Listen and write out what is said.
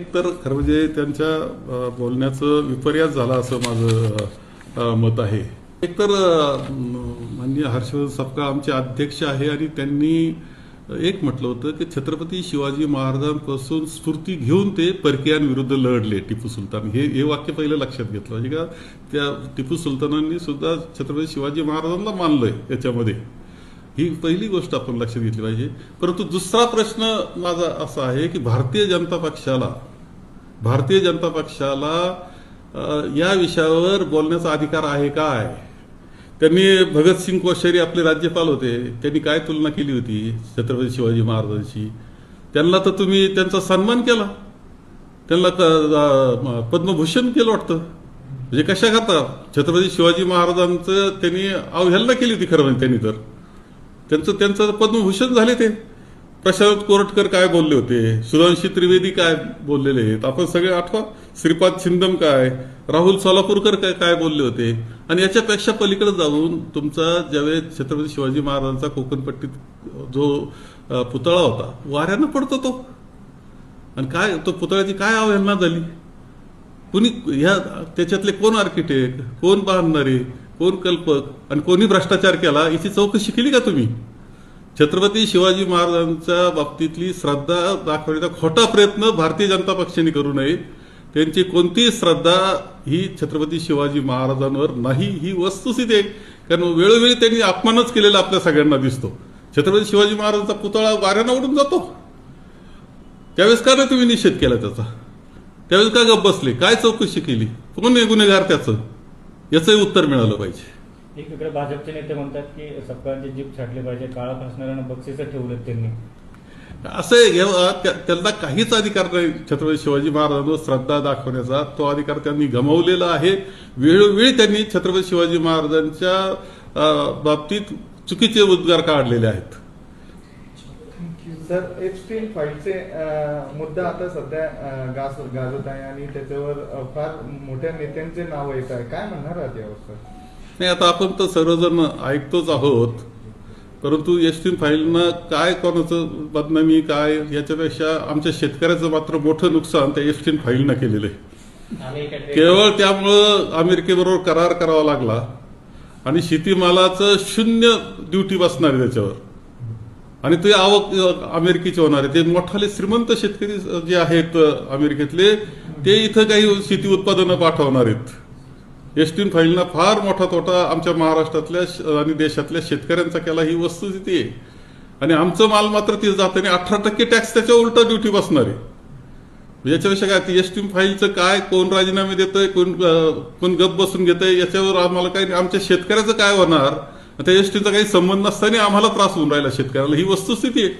तर खरं म्हणजे त्यांच्या बोलण्याचं विपर्यास झाला असं माझं मत आहे. एकतर माननीय हर्षवर्धन सपकाळ आमचे अध्यक्ष आहे आणि त्यांनी एक म्हटलं होतं की छत्रपती शिवाजी महाराजांपासून स्फूर्ती घेऊन ते परकीयांविरुद्ध लढले टिपू सुलतान. हे हे वाक्य पहिलं लक्षात घेतलं. म्हणजे का त्या टिपू सुलतानांनी सुद्धा छत्रपती शिवाजी महाराजांना मानलंय याच्यामध्ये. ही पहिली गोष्ट आपण लक्षात घेतली पाहिजे. परंतु दुसरा प्रश्न माझा असा आहे की भारतीय जनता पक्षाला भारतीय जनता पक्षाला या विषयावर बोलण्याचा अधिकार आहे काय त्यांनी भगतसिंग कोश्यारी आपले राज्यपाल होते. त्यांनी काय तुलना केली होती? छत्रपती शिवाजी महाराजांची त्यांना तर तुम्ही त्यांचा सन्मान केला. त्यांना पद्मभूषण केलं वाटतं. म्हणजे कशा करता? छत्रपती शिवाजी महाराजांचं त्यांनी अवहेलना केली होती खरं म्हणजे त्यांनी तर. त्यांचं त्यांचं पद्मभूषण झाले ते. प्रशांत कोरटकर काय बोलले होते? सुधांशी त्रिवेदी काय बोललेले आहेत? आपण सगळे आठवा. श्रीपाद छिंदम काय? राहुल सोलापूरकर काय काय बोलले होते? आणि याच्यापेक्षा पलीकडे जाऊन तुमचा ज्यावेळेस छत्रपती शिवाजी महाराजांचा कोकणपट्टीत जो पुतळा होता वाऱ्यानं पडतो तो. आणि काय तो पुतळ्याची काय अवहेलना झाली? कुणी ह्या त्याच्यातले कोण आर्किटेक्ट? कोण बांधणारे कोण कल्पक? आणि कोणी भ्रष्टाचार केला? याची चौकशी केली का तुम्ही? छत्रपती शिवाजी महाराजांच्या बाबतीतली श्रद्धा दाखवण्याचा खोटा प्रयत्न भारतीय जनता पक्षाने करू नये. त्यांची कोणतीही श्रद्धा ही छत्रपती शिवाजी महाराजांवर नाही ही वस्तुस्थिती आहे. कारण वेळोवेळी त्यांनी अपमानच केलेला आपल्या सगळ्यांना दिसतो. छत्रपती शिवाजी महाराजांचा पुतळा वाऱ्यानं उडून जातो. त्यावेळेस का नाही तुम्ही निषेध केला त्याचा? त्यावेळेस का गप बसले? काय चौकशी केली? कोण गुन्हेगार त्याचं? याचंही उत्तर मिळालं पाहिजे. एकीकडे भाजपचे नेते म्हणतात की सगळ्यांची जीप छाटली पाहिजे काळा फासणाऱ्यांना बक्षीस ठेवलेत त्यांनी. असं त्यांना काहीच अधिकार नाही छत्रपती शिवाजी महाराजांवर श्रद्धा दाखवण्याचा तो अधिकार त्यांनी गमावलेला आहे. वेळोवेळी त्यांनी छत्रपती शिवाजी महाराजांच्या बाबतीत चुकीचे उद्गार काढलेले आहेत. सर एप्स्टीन फाईलचे मुद्दा आता सध्या गाज गाजत आहे आणि त्याच्यावर फार मोठ्या नेत्यांचे नाव येत आहे. काय म्हणणार आहात यावर सर? नाही आता आपण तर सर्वजण ऐकतोच आहोत. परंतु एस टी फाईलनं काय कोणाचं बदनामी काय याच्यापेक्षा आमच्या शेतकऱ्याचं मात्र मोठं नुकसान त्या एस टी फाईलनं केलेलं आहे. केवळ त्यामुळं अमेरिकेबरोबर करार करावा लागला आणि शेतीमालाचं शून्य ड्युटी बसणार आहे त्याच्यावर. आणि ते आवक अमेरिकेचे होणार आहे. ते मोठाले श्रीमंत शेतकरी जे आहेत अमेरिकेतले ते इथं काही शेती उत्पादनं पाठवणार आहेत. एसटीन फाईलना फार मोठा तोटा आमच्या महाराष्ट्रातल्या आणि देशातल्या शेतकऱ्यांचा केला. ही वस्तुस्थिती आहे. आणि आमचं माल मात्र तिथे जात आणि अठरा टक्के टॅक्स त्याच्या उलटा ड्युटी बसणार आहे. म्हणजे याच्यापेक्षा काय एस टी फाईलचं काय कोण राजीनामे देतंय कोण कोण गप बसून घेतंय याच्यावर आम्हाला काही आमच्या शेतकऱ्याचं काय होणार? त्या एस टीचा काही संबंध नसताना आम्हाला त्रास होऊन राहिला शेतकऱ्याला. ही वस्तुस्थिती आहे.